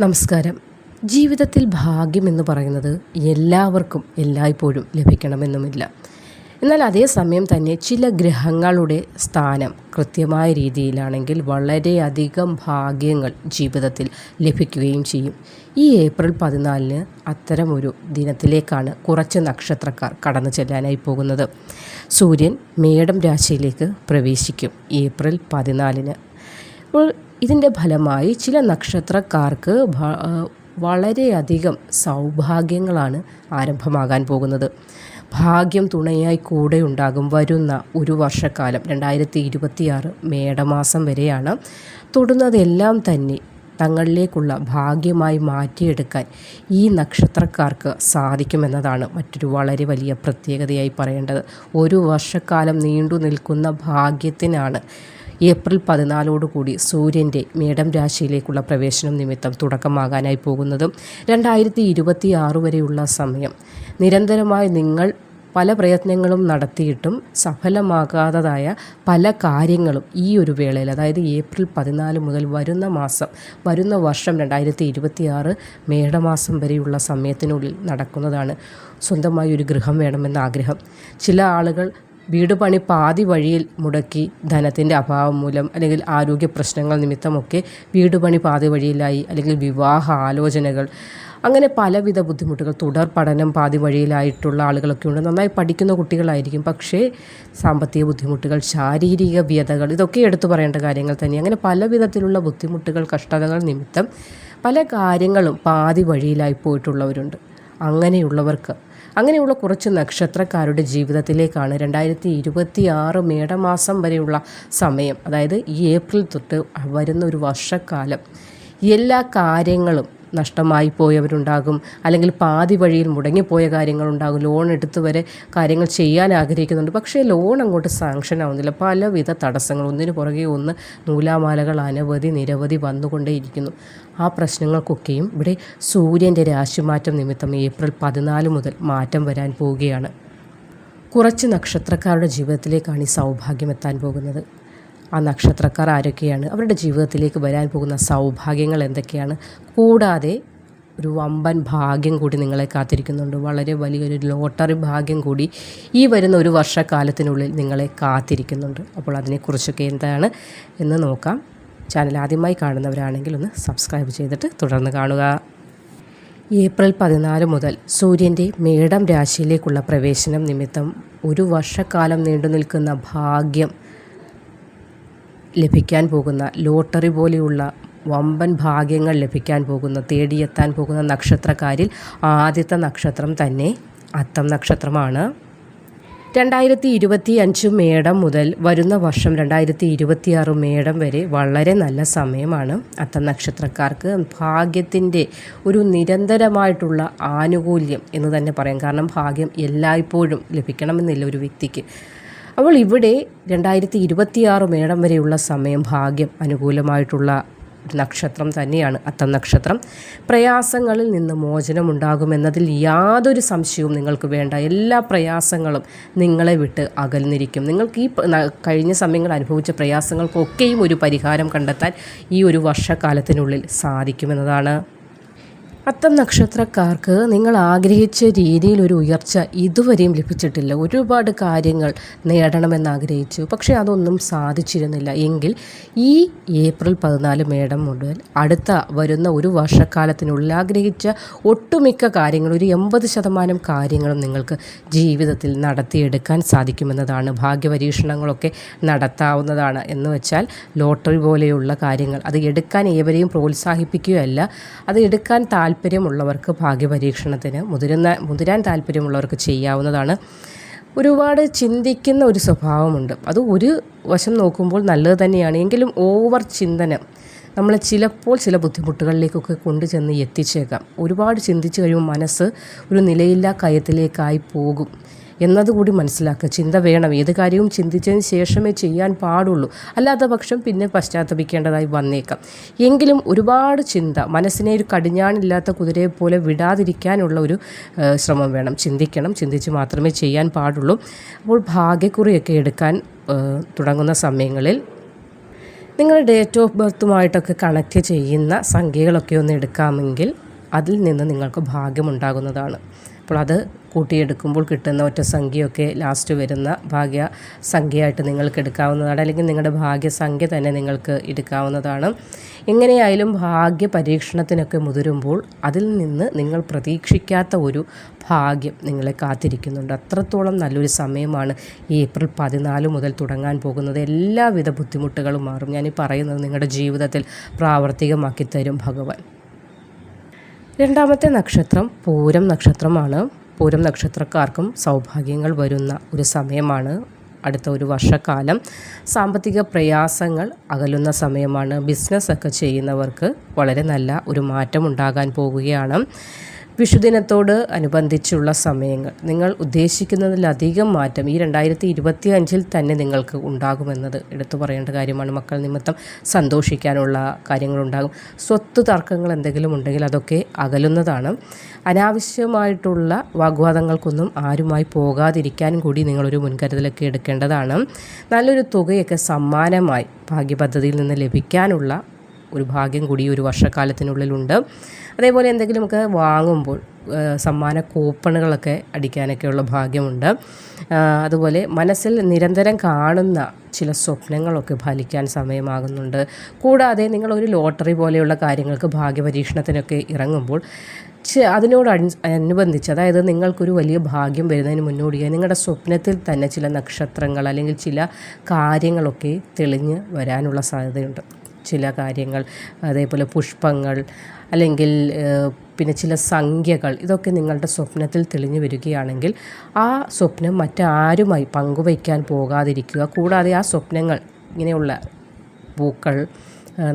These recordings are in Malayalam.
നമസ്കാരം. ജീവിതത്തിൽ ഭാഗ്യം എന്ന് പറയുന്നത് എല്ലാവർക്കും എല്ലായ്പ്പോഴും ലഭിക്കണമെന്നുമില്ല. എന്നാൽ അതേസമയം തന്നെ ചില ഗ്രഹങ്ങളുടെ സ്ഥാനം കൃത്യമായ രീതിയിലാണെങ്കിൽ വളരെയധികം ഭാഗ്യങ്ങൾ ജീവിതത്തിൽ ലഭിക്കുകയും ചെയ്യും. ഈ ഏപ്രിൽ പതിനാലിന് അത്തരമൊരു ദിനത്തിലേക്കാണ് കുറച്ച് നക്ഷത്രക്കാർ കടന്നു ചെല്ലാനായി പോകുന്നത്. സൂര്യൻ മേടം രാശിയിലേക്ക് പ്രവേശിക്കും ഏപ്രിൽ പതിനാലിന്. ഇതിന്റെ ഫലമായി ചില നക്ഷത്രക്കാർക്ക് വളരെയധികം സൗഭാഗ്യങ്ങളാണ് ആരംഭമാകാൻ പോകുന്നത്. ഭാഗ്യം തുണയായി കൂടെ ഉണ്ടാകും വരുന്ന ഒരു വർഷക്കാലം രണ്ടായിരത്തി ഇരുപത്തിയാറ് മേടമാസം വരെയാണ്. തൊടുന്നതെല്ലാം തന്നെ തങ്ങളിലേക്കുള്ള ഭാഗ്യമായി മാറ്റിയെടുക്കാൻ ഈ നക്ഷത്രക്കാർക്ക് സാധിക്കുമെന്നതാണ് മറ്റൊരു വളരെ വലിയ പ്രത്യേകതയായി പറയേണ്ടത്. ഒരു വർഷക്കാലം നീണ്ടു നിൽക്കുന്ന ഭാഗ്യത്തിനാണ് ഏപ്രിൽ പതിനാലോടുകൂടി സൂര്യന്റെ മേടം രാശിയിലേക്കുള്ള പ്രവേശനം നിമിത്തം തുടക്കമാകാനായി പോകുന്നതും രണ്ടായിരത്തി ഇരുപത്തി ആറ് വരെയുള്ള സമയം. നിരന്തരമായി നിങ്ങൾ പല പ്രയത്നങ്ങളും നടത്തിയിട്ടും സഫലമാകാത്തതായ പല കാര്യങ്ങളും ഈ ഒരു വേളയിൽ അതായത് ഏപ്രിൽ പതിനാല് മുതൽ വരുന്ന മാസം വരുന്ന വർഷം രണ്ടായിരത്തി ഇരുപത്തി ആറ് മേടമാസം വരെയുള്ള സമയത്തിനുള്ളിൽ നടക്കുന്നതാണ് സ്വന്തമായി ഒരു ഗൃഹം വേണമെന്ന ആഗ്രഹം. ചില ആളുകൾ വീട് പണി പാതി വഴിയിൽ മുടക്കി ധനത്തിന്റെ അഭാവം മൂലം അല്ലെങ്കിൽ ആരോഗ്യ പ്രശ്നങ്ങൾ നിമിത്തമൊക്കെ വീട് പണി പാതി വഴിയിലായി അല്ലെങ്കിൽ വിവാഹ ആലോചനകൾ അങ്ങനെ പലവിധ ബുദ്ധിമുട്ടുകൾ തുടർ പഠനം പാതി വഴിയിലായിട്ടുള്ള ആളുകളൊക്കെ ഉണ്ട്. നന്നായി പഠിക്കുന്ന കുട്ടികളായിരിക്കും. പക്ഷേ സാമ്പത്തിക ബുദ്ധിമുട്ടുകൾ ശാരീരിക വ്യതകൾ ഇതൊക്കെ എടുത്തു പറയേണ്ട കാര്യങ്ങൾ തന്നെ. അങ്ങനെ പലവിധത്തിലുള്ള ബുദ്ധിമുട്ടുകൾ കഷ്ടതകൾ നിമിത്തം പല കാര്യങ്ങളും പാതി വഴിയിലായി പോയിട്ടുള്ളവരുണ്ട്. അങ്ങനെയുള്ളവർക്ക് അങ്ങനെയുള്ള കുറച്ച് നക്ഷത്രക്കാരുടെ ജീവിതത്തിലേക്കാണ് രണ്ടായിരത്തി ഇരുപത്തി ആറ് മേടമാസം വരെയുള്ള സമയം. അതായത് ഈ ഏപ്രിൽ തൊട്ട് വരുന്ന ഒരു വർഷക്കാലം. എല്ലാ കാര്യങ്ങളും നഷ്ടമായി പോയവരുണ്ടാകും. അല്ലെങ്കിൽ പാതി വഴിയിൽ മുടങ്ങിപ്പോയ കാര്യങ്ങളുണ്ടാകും. ലോൺ എടുത്ത് വരെ കാര്യങ്ങൾ ചെയ്യാൻ ആഗ്രഹിക്കുന്നുണ്ട്. പക്ഷേ ലോൺ അങ്ങോട്ട് സാങ്ഷൻ ആവുന്നില്ല. പലവിധ തടസ്സങ്ങൾ. ഒന്നിനു പുറകെ ഒന്ന് നൂലാമാലകൾ അനവധി നിരവധി വന്നുകൊണ്ടേയിരിക്കുന്നു. ആ പ്രശ്നങ്ങൾക്കൊക്കെയും ഇവിടെ സൂര്യന്റെ രാശിമാറ്റം നിമിത്തം ഏപ്രിൽ പതിനാല് മുതൽ മാറ്റം വരാൻ പോവുകയാണ്. കുറച്ച് നക്ഷത്രക്കാരുടെ ജീവിതത്തിലേക്കാണ് ഈ സൗഭാഗ്യം എത്താൻ പോകുന്നത്. ആ നക്ഷത്രക്കാർ ആരൊക്കെയാണ്? അവരുടെ ജീവിതത്തിലേക്ക് വരാൻ പോകുന്ന സൗഭാഗ്യങ്ങൾ എന്തൊക്കെയാണ്? കൂടാതെ ഒരു വമ്പൻ ഭാഗ്യം കൂടി നിങ്ങളെ കാത്തിരിക്കുന്നുണ്ട്. വളരെ വലിയൊരു ലോട്ടറി ഭാഗ്യം കൂടി ഈ വരുന്ന ഒരു വർഷക്കാലത്തിനുള്ളിൽ നിങ്ങളെ കാത്തിരിക്കുന്നുണ്ട്. അപ്പോൾ അതിനെക്കുറിച്ചൊക്കെ എന്താണ് എന്ന് നോക്കാം. ചാനൽ ആദ്യമായി കാണുന്നവരാണെങ്കിൽ ഒന്ന് സബ്സ്ക്രൈബ് ചെയ്തിട്ട് തുടർന്ന് കാണുക. ഏപ്രിൽ പതിനാല് മുതൽ സൂര്യന്റെ മേടം രാശിയിലേക്കുള്ള പ്രവേശനം നിമിത്തം ഒരു വർഷക്കാലം നീണ്ടു നിൽക്കുന്ന ഭാഗ്യം ലഭിക്കാൻ പോകുന്ന ലോട്ടറി പോലെയുള്ള വമ്പൻ ഭാഗ്യങ്ങൾ ലഭിക്കാൻ പോകുന്ന തേടിയെത്താൻ പോകുന്ന നക്ഷത്രക്കാരിൽ ആദ്യത്തെ നക്ഷത്രം തന്നെ അത്തം നക്ഷത്രമാണ്. രണ്ടായിരത്തി ഇരുപത്തി അഞ്ച് മേടം മുതൽ വരുന്ന വർഷം രണ്ടായിരത്തി ഇരുപത്തിയാറ് മേടം വരെ വളരെ നല്ല സമയമാണ്. അത്തം നക്ഷത്രക്കാർക്ക് ഭാഗ്യത്തിന്റെ ഒരു നിരന്തരമായിട്ടുള്ള ആനുകൂല്യം എന്ന് തന്നെ പറയാം. കാരണം ഭാഗ്യം എല്ലായ്പ്പോഴും ലഭിക്കണമെന്നില്ല ഒരു വ്യക്തിക്ക്. അപ്പോൾ ഇവിടെ രണ്ടായിരത്തി ഇരുപത്തിയാറ് മേടം വരെയുള്ള സമയം ഭാഗ്യം അനുകൂലമായിട്ടുള്ള നക്ഷത്രം തന്നെയാണ്. അത്തം നക്ഷത്രം പ്രയാസങ്ങളിൽ നിന്ന് മോചനമുണ്ടാകുമെന്നതിൽ യാതൊരു സംശയവും നിങ്ങൾക്ക് വേണ്ട. എല്ലാ പ്രയാസങ്ങളും നിങ്ങളെ വിട്ട് അകൽന്നിരിക്കും നിങ്ങൾക്ക് ഈ കഴിഞ്ഞ സമയങ്ങൾ അനുഭവിച്ച പ്രയാസങ്ങൾക്കൊക്കെയും ഒരു പരിഹാരം കണ്ടെത്താൻ ഈ ഒരു വർഷക്കാലത്തിനുള്ളിൽ സാധിക്കുമെന്നതാണ് അത്തം നക്ഷത്രക്കാർക്ക് നിങ്ങൾ ആഗ്രഹിച്ച രീതിയിൽ ഒരു ഉയർച്ച ഇതുവരെയും ലഭിച്ചിട്ടില്ല. ഒരുപാട് കാര്യങ്ങൾ നേടണമെന്ന് ആഗ്രഹിച്ചു. പക്ഷേ അതൊന്നും സാധിച്ചിരുന്നില്ല. എങ്കിൽ ഈ ഏപ്രിൽ പതിനാല് മേടം മുതൽ അടുത്ത വരുന്ന ഒരു വർഷക്കാലത്തിനുള്ളിൽ ആഗ്രഹിച്ച ഒട്ടുമിക്ക കാര്യങ്ങൾ ഒരു എൺപത് ശതമാനം കാര്യങ്ങളും നിങ്ങൾക്ക് ജീവിതത്തിൽ നടത്തിയെടുക്കാൻ സാധിക്കുമെന്നതാണ്. ഭാഗ്യപരീക്ഷണങ്ങളൊക്കെ നടത്താവുന്നതാണ് എന്ന് വെച്ചാൽ ലോട്ടറി പോലെയുള്ള കാര്യങ്ങൾ അത് എടുക്കാൻ ഏവരെയും പ്രോത്സാഹിപ്പിക്കുകയല്ല. അത് എടുക്കാൻ താല്പര്യമുള്ളവർക്ക് ഭാഗ്യപരീക്ഷണത്തിന് മുതിരുന്ന മുതിരാൻ താല്പര്യമുള്ളവർക്ക് ചെയ്യാവുന്നതാണ്. ഒരുപാട് ചിന്തിക്കുന്ന ഒരു സ്വഭാവമുണ്ട്. അത് ഒരു വശം നോക്കുമ്പോൾ നല്ലത് തന്നെയാണ്. എങ്കിലും ഓവർ ചിന്തനം നമ്മളെ ചിലപ്പോൾ ചില ബുദ്ധിമുട്ടുകളിലേക്കൊക്കെ കൊണ്ടുചെന്ന് എത്തിച്ചേക്കാം. ഒരുപാട് ചിന്തിച്ചു കഴിയുമ്പോൾ മനസ്സ് ഒരു നിലയില്ലാ കയത്തിലേക്കായി പോകും. എന്നതുകൂടി മനസ്സിലാക്കുക. ചിന്ത വേണം. ഏത് കാര്യവും ചിന്തിച്ചതിന് ശേഷമേ ചെയ്യാൻ പാടുള്ളൂ. അല്ലാത്ത പക്ഷം പിന്നെ പശ്ചാത്തപിക്കേണ്ടതായി വന്നേക്കാം. എങ്കിലും ഒരുപാട് ചിന്ത മനസ്സിനെ ഒരു കടിഞ്ഞാണില്ലാത്ത കുതിരയെ പോലെ വിടാതിരിക്കാനുള്ള ഒരു ശ്രമം വേണം. ചിന്തിക്കണം. ചിന്തിച്ച് മാത്രമേ ചെയ്യാൻ പാടുള്ളൂ. അപ്പോൾ ഭാഗ്യക്കുറിയൊക്കെ എടുക്കാൻ തുടങ്ങുന്ന സമയങ്ങളിൽ നിങ്ങൾ ഡേറ്റ് ഓഫ് ബർത്തുമായിട്ടൊക്കെ കണക്ട് ചെയ്യുന്ന സംഖ്യകളൊക്കെ ഒന്ന് എടുക്കാമെങ്കിൽ അതിൽ നിന്ന് നിങ്ങൾക്ക് ഭാഗ്യമുണ്ടാകുന്നതാണ് അപ്പോൾ അത് കൂട്ടിയെടുക്കുമ്പോൾ കിട്ടുന്ന ഒറ്റ സംഖ്യയൊക്കെ ലാസ്റ്റ് വരുന്ന ഭാഗ്യ സംഖ്യയായിട്ട് നിങ്ങൾക്ക് എടുക്കാവുന്നതാണ്. അല്ലെങ്കിൽ നിങ്ങളുടെ ഭാഗ്യസംഖ്യ തന്നെ നിങ്ങൾക്ക് എടുക്കാവുന്നതാണ്. എങ്ങനെയായാലും ഭാഗ്യ പരീക്ഷണത്തിനൊക്കെ മുതിരുമ്പോൾ അതിൽ നിന്ന് നിങ്ങൾ പ്രതീക്ഷിക്കാത്ത ഒരു ഭാഗ്യം നിങ്ങളെ കാത്തിരിക്കുന്നുണ്ട്. അത്രത്തോളം നല്ലൊരു സമയമാണ് ഈ ഏപ്രിൽ പതിനാല് മുതൽ തുടങ്ങാൻ പോകുന്നത്. എല്ലാവിധ ബുദ്ധിമുട്ടുകളും മാറും. ഞാൻ പറയുന്നത് നിങ്ങളുടെ ജീവിതത്തിൽ പ്രാവർത്തികമാക്കി തരും ഭഗവാൻ. രണ്ടാമത്തെ നക്ഷത്രം പൂരം നക്ഷത്രമാണ്. പൂരം നക്ഷത്രക്കാർക്കും സൗഭാഗ്യങ്ങൾ വരുന്ന ഒരു സമയമാണ് അടുത്ത ഒരു വർഷക്കാലം. സാമ്പത്തിക പ്രയാസങ്ങൾ അകലുന്ന സമയമാണ്. ബിസിനസ്സൊക്കെ ചെയ്യുന്നവർക്ക് വളരെ നല്ല ഒരു മാറ്റം ഉണ്ടാകാൻ പോവുകയാണ്. വിഷുദിനത്തോട് അനുബന്ധിച്ചുള്ള സമയങ്ങൾ. നിങ്ങൾ ഉദ്ദേശിക്കുന്നതിലധികം മാറ്റം ഈ രണ്ടായിരത്തി ഇരുപത്തി അഞ്ചിൽ തന്നെ നിങ്ങൾക്ക് ഉണ്ടാകുമെന്നത് എടുത്തു പറയേണ്ട കാര്യമാണ്. മക്കൾ നിമിത്തം സന്തോഷിക്കാനുള്ള കാര്യങ്ങളുണ്ടാകും. സ്വത്ത് തർക്കങ്ങൾ എന്തെങ്കിലും ഉണ്ടെങ്കിൽ അതൊക്കെ അകലുന്നതാണ്. അനാവശ്യമായിട്ടുള്ള വാഗ്വാദങ്ങൾക്കൊന്നും ആരുമായി പോകാതിരിക്കാൻ കൂടി നിങ്ങളൊരു മുൻകരുതലൊക്കെ എടുക്കേണ്ടതാണ്. നല്ലൊരു തുകയൊക്കെ സമ്മാനമായി ഭാഗ്യപദ്ധതിയിൽ നിന്ന് ലഭിക്കാനുള്ള ഒരു ഭാഗ്യം കൂടി ഒരു വർഷക്കാലത്തിനുള്ളിലുണ്ട്. അതേപോലെ എന്തെങ്കിലുമൊക്കെ വാങ്ങുമ്പോൾ സമ്മാന കൂപ്പണുകളൊക്കെ അടിക്കാനൊക്കെയുള്ള ഭാഗ്യമുണ്ട്. അതുപോലെ മനസ്സിൽ നിരന്തരം കാണുന്ന ചില സ്വപ്നങ്ങളൊക്കെ ഫലിക്കാൻ സമയമാകുന്നുണ്ട്. കൂടാതെ നിങ്ങൾ ഒരു ലോട്ടറി പോലെയുള്ള കാര്യങ്ങൾക്ക് ഭാഗ്യപരീക്ഷണത്തിനൊക്കെ ഇറങ്ങുമ്പോൾ അതിനോട് അനുബന്ധിച്ച് അതായത് നിങ്ങൾക്കൊരു വലിയ ഭാഗ്യം വരുന്നതിന് മുന്നോടിയായി നിങ്ങളുടെ സ്വപ്നത്തിൽ തന്നെ ചില നക്ഷത്രങ്ങൾ അല്ലെങ്കിൽ ചില കാര്യങ്ങളൊക്കെ തെളിഞ്ഞ് വരാനുള്ള സാധ്യതയുണ്ട്. ചില കാര്യങ്ങൾ അതേപോലെ പുഷ്പങ്ങൾ അല്ലെങ്കിൽ പിന്നെ ചില സംഖ്യകൾ ഇതൊക്കെ നിങ്ങളുടെ സ്വപ്നത്തിൽ തെളിഞ്ഞു വരികയാണെങ്കിൽ ആ സ്വപ്നം മറ്റാരുമായി പങ്കുവയ്ക്കാൻ പോകാതിരിക്കുക. കൂടാതെ ആ സ്വപ്നങ്ങൾ ഇങ്ങനെയുള്ള പൂക്കൾ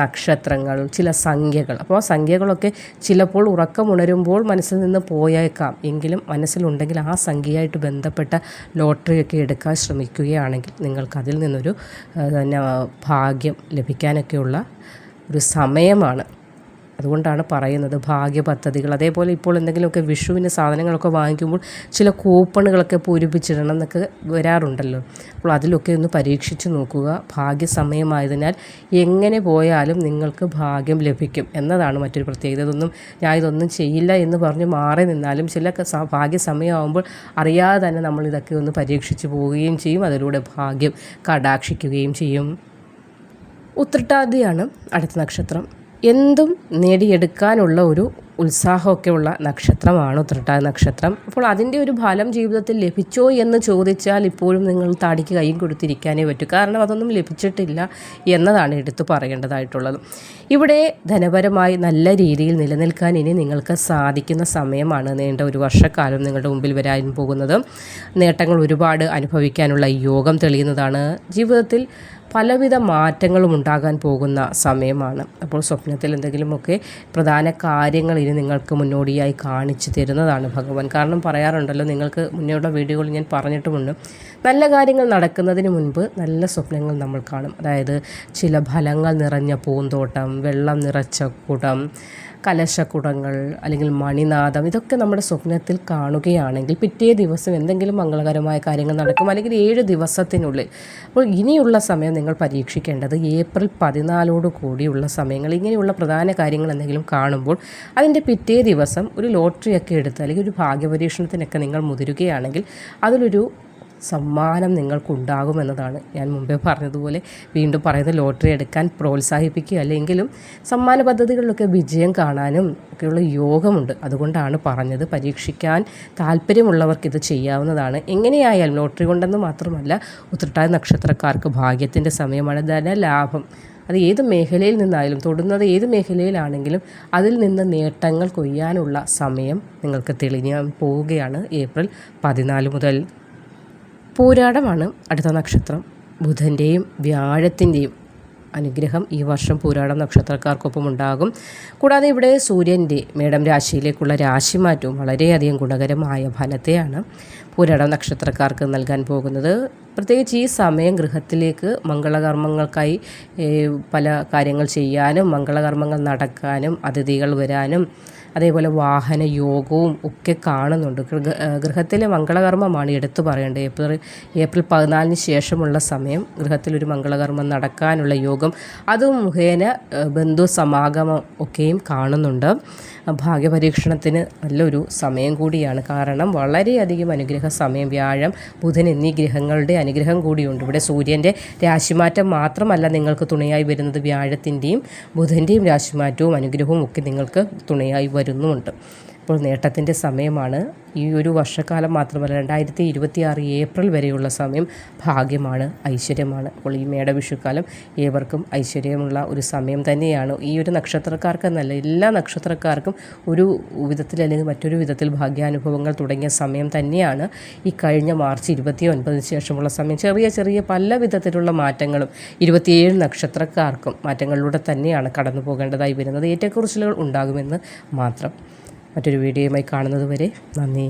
നക്ഷത്രങ്ങൾ ചില സംഖ്യകൾ. അപ്പോൾ സംഖ്യകളൊക്കെ ചിലപ്പോൾ ഉറക്കമുണരുമ്പോൾ മനസ്സിൽ നിന്ന് പോയേക്കാം. എങ്കിലും മനസ്സിലുണ്ടെങ്കിൽ ആ സംഖ്യയായിട്ട് ബന്ധപ്പെട്ട ലോട്ടറിയൊക്കെ എടുക്കാൻ ശ്രമിക്കുകയാണെങ്കിൽ നിങ്ങൾക്കതിൽ നിന്നൊരു ഭാഗ്യം ലഭിക്കാനൊക്കെയുള്ള ഒരു സമയമാണ്. അതുകൊണ്ടാണ് പറയുന്നത് ഭാഗ്യ പദ്ധതികൾ അതേപോലെ ഇപ്പോൾ എന്തെങ്കിലുമൊക്കെ വിഷുവിന് സാധനങ്ങളൊക്കെ വാങ്ങിക്കുമ്പോൾ ചില കൂപ്പണുകളൊക്കെ പൂരിപ്പിച്ചിടണം എന്നൊക്കെ വരാറുണ്ടല്ലോ. അപ്പോൾ അതിലൊക്കെ ഒന്ന് പരീക്ഷിച്ച് നോക്കുക. ഭാഗ്യസമയമായതിനാൽ എങ്ങനെ പോയാലും നിങ്ങൾക്ക് ഭാഗ്യം ലഭിക്കും എന്നതാണ് മറ്റൊരു പ്രത്യേകത. ഇതൊന്നും ഞാൻ ഇതൊന്നും ചെയ്യില്ല എന്ന് പറഞ്ഞ് മാറി നിന്നാലും ചില ഭാഗ്യസമയമാകുമ്പോൾ അറിയാതെ തന്നെ നമ്മൾ ഇതൊക്കെ ഒന്ന് പരീക്ഷിച്ച് പോവുകയും ചെയ്യും. അതിലൂടെ ഭാഗ്യം കടാക്ഷിക്കുകയും ചെയ്യും. ഉത്രട്ടാതിയാണ് അടുത്ത നക്ഷത്രം. എന്തും നേടിയെടുക്കാനുള്ള ഒരു ഉത്സാഹമൊക്കെ ഉള്ള നക്ഷത്രമാണ് ഉത്രട്ടാതി നക്ഷത്രം. അപ്പോൾ അതിന്റെ ഒരു ഫലം ജീവിതത്തിൽ ലഭിച്ചോ എന്ന് ചോദിച്ചാൽ ഇപ്പോഴും നിങ്ങൾ താടിക്ക് കൈയും കൊടുത്തിരിക്കാനേ പറ്റൂ. കാരണം അതൊന്നും ലഭിച്ചിട്ടില്ല എന്നതാണ് എടുത്തു പറയേണ്ടതായിട്ടുള്ളത്. ഇവിടെ ധനപരമായി നല്ല രീതിയിൽ നിലനിൽക്കാൻ ഇനി നിങ്ങൾക്ക് സാധിക്കുന്ന സമയമാണ് നീണ്ട ഒരു വർഷക്കാലം നിങ്ങളുടെ മുമ്പിൽ വരാൻ പോകുന്നത്. നേട്ടങ്ങൾ ഒരുപാട് അനുഭവിക്കാനുള്ള യോഗം തെളിയുന്നതാണ്. ജീവിതത്തിൽ പലവിധ മാറ്റങ്ങളും ഉണ്ടാകാൻ പോകുന്ന സമയമാണ്. അപ്പോൾ സ്വപ്നത്തിൽ എന്തെങ്കിലുമൊക്കെ പ്രധാന കാര്യങ്ങൾ ഇനി നിങ്ങൾക്ക് മുന്നോടിയായി കാണിച്ചു തരുന്നതാണ് ഭഗവാൻ. കാരണം പറയാറുണ്ടല്ലോ നിങ്ങൾക്ക് മുന്നേയുള്ള വീഡിയോകൾ ഞാൻ പറഞ്ഞിട്ടുമുണ്ട് നല്ല കാര്യങ്ങൾ നടക്കുന്നതിന് മുൻപ് നല്ല സ്വപ്നങ്ങൾ നമ്മൾ കാണും. അതായത് ചില ഫലങ്ങൾ നിറഞ്ഞ പൂന്തോട്ടം വെള്ളം നിറച്ച കുടം കലശക്കുടങ്ങൾ അല്ലെങ്കിൽ മണിനാദം ഇതൊക്കെ നമ്മുടെ സ്വപ്നത്തിൽ കാണുകയാണെങ്കിൽ പിറ്റേ ദിവസം എന്തെങ്കിലും മംഗളകരമായ കാര്യങ്ങൾ നടക്കും അല്ലെങ്കിൽ ഏഴ് ദിവസത്തിനുള്ളിൽ. അപ്പോൾ ഇനിയുള്ള സമയം നിങ്ങൾ പരീക്ഷിക്കേണ്ടത് ഏപ്രിൽ പതിനാലോട് കൂടിയുള്ള സമയങ്ങൾ. ഇങ്ങനെയുള്ള പ്രധാന കാര്യങ്ങൾ എന്തെങ്കിലും കാണുമ്പോൾ അതിന്റെ പിറ്റേ ദിവസം ഒരു ലോട്ടറിയൊക്കെ എടുത്ത് അല്ലെങ്കിൽ ഒരു ഭാഗ്യപരീക്ഷണത്തിനൊക്കെ നിങ്ങൾ മുതിരുകയാണെങ്കിൽ അതിലൊരു സമ്മാനം നിങ്ങൾക്കുണ്ടാകുമെന്നതാണ് ഞാൻ മുമ്പേ പറഞ്ഞതുപോലെ വീണ്ടും പറയുന്ന ലോട്ടറി എടുക്കാൻ പ്രോത്സാഹിപ്പിക്കുക അല്ലെങ്കിലും സമ്മാന പദ്ധതികളിലൊക്കെ വിജയം കാണാനും ഒക്കെയുള്ള യോഗമുണ്ട്. അതുകൊണ്ടാണ് പറഞ്ഞത് പരീക്ഷിക്കാൻ താല്പര്യമുള്ളവർക്ക് ഇത് ചെയ്യാവുന്നതാണ്. എങ്ങനെയായാലും ലോട്ടറി കൊണ്ടെന്ന് മാത്രമല്ല ഉത്രട്ടായ നക്ഷത്രക്കാർക്ക് ഭാഗ്യത്തിന്റെ സമയമാണ്. ധന ലാഭം. അത് ഏത് മേഖലയിൽ നിന്നായാലും തൊടുന്നത് ഏത് മേഖലയിലാണെങ്കിലും അതിൽ നിന്ന് നേട്ടങ്ങൾ കൊയ്യാനുള്ള സമയം നിങ്ങൾക്ക് തെളിഞ്ഞാൻ പോവുകയാണ് ഏപ്രിൽ പതിനാല് മുതൽ പൂരാടമാണ് അടുത്ത നക്ഷത്രം. ബുധന്റെയും വ്യാഴത്തിന്റെയും അനുഗ്രഹം ഈ വർഷം പൂരാടം നക്ഷത്രക്കാർക്കൊപ്പം ഉണ്ടാകും കൂടാതെ ഇവിടെ സൂര്യന്റെ മേടം രാശിയിലേക്കുള്ള രാശിമാറ്റവും വളരെയധികം ഗുണകരമായ ഫലത്തെയാണ് പൂരാടം നക്ഷത്രക്കാർക്ക് നൽകാൻ പോകുന്നത്. പ്രത്യേകിച്ച് ഈ സമയം ഗൃഹത്തിലേക്ക് മംഗളകർമ്മങ്ങൾക്കായി പല കാര്യങ്ങൾ ചെയ്യാനും മംഗളകർമ്മങ്ങൾ നടക്കാനും അതിഥികൾ വരാനും അതേപോലെ വാഹന യോഗവും ഒക്കെ കാണുന്നുണ്ട്. ഗൃഹ ഗൃഹത്തിലെ മംഗളകർമ്മമാണ് എടുത്തു പറയേണ്ടത്. ഏപ്രിൽ ഏപ്രിൽ പതിനാലിന് ശേഷമുള്ള സമയം ഗൃഹത്തിലൊരു മംഗളകർമ്മം നടക്കാനുള്ള യോഗം അതും മുഖേന ബന്ധു സമാഗമം ഒക്കെയും കാണുന്നുണ്ട്. ഭാഗ്യപരീക്ഷണത്തിന് നല്ലൊരു സമയം കൂടിയാണ്. കാരണം വളരെയധികം അനുഗ്രഹ സമയം വ്യാഴം ബുധൻ എന്നീ ഗ്രഹങ്ങളുടെ അനുഗ്രഹം കൂടിയുണ്ട്. ഇവിടെ സൂര്യന്റെ രാശിമാറ്റം മാത്രമല്ല നിങ്ങൾക്ക് തുണയായി വരുന്നത് വ്യാഴത്തിന്റെയും ബുധന്റെയും രാശിമാറ്റവും അനുഗ്രഹവും ഒക്കെ നിങ്ങൾക്ക് തുണയായി വരുന്നുമുണ്ട്. ഇപ്പോൾ നേട്ടത്തിന്റെ സമയമാണ്. ഈ ഒരു വർഷക്കാലം മാത്രമല്ല രണ്ടായിരത്തി ഇരുപത്തി ആറ് ഏപ്രിൽ വരെയുള്ള സമയം ഭാഗ്യമാണ് ഐശ്വര്യമാണ്. അപ്പോൾ ഈ മേടവിഷുക്കാലം ഏവർക്കും ഐശ്വര്യമുള്ള ഒരു സമയം തന്നെയാണ്. ഈ ഒരു നക്ഷത്രക്കാർക്കെന്നല്ല എല്ലാ നക്ഷത്രക്കാർക്കും ഒരു വിധത്തിൽ അല്ലെങ്കിൽ മറ്റൊരു വിധത്തിൽ ഭാഗ്യാനുഭവങ്ങൾ തുടങ്ങിയ സമയം തന്നെയാണ്. ഈ കഴിഞ്ഞ മാർച്ച് ഇരുപത്തി ഒൻപതിന് ശേഷമുള്ള സമയം ചെറിയ ചെറിയ പല വിധത്തിലുള്ള മാറ്റങ്ങളും ഇരുപത്തിയേഴ് നക്ഷത്രക്കാർക്കും മാറ്റങ്ങളിലൂടെ തന്നെയാണ് കടന്നു പോകേണ്ടതായി വരുന്നത്. ഏറ്റക്കുറിച്ചിലുകൾ ഉണ്ടാകുമെന്ന് മാത്രം. മറ്റൊരു വീഡിയോയുമായി കാണുന്നത് വരെ നന്ദി.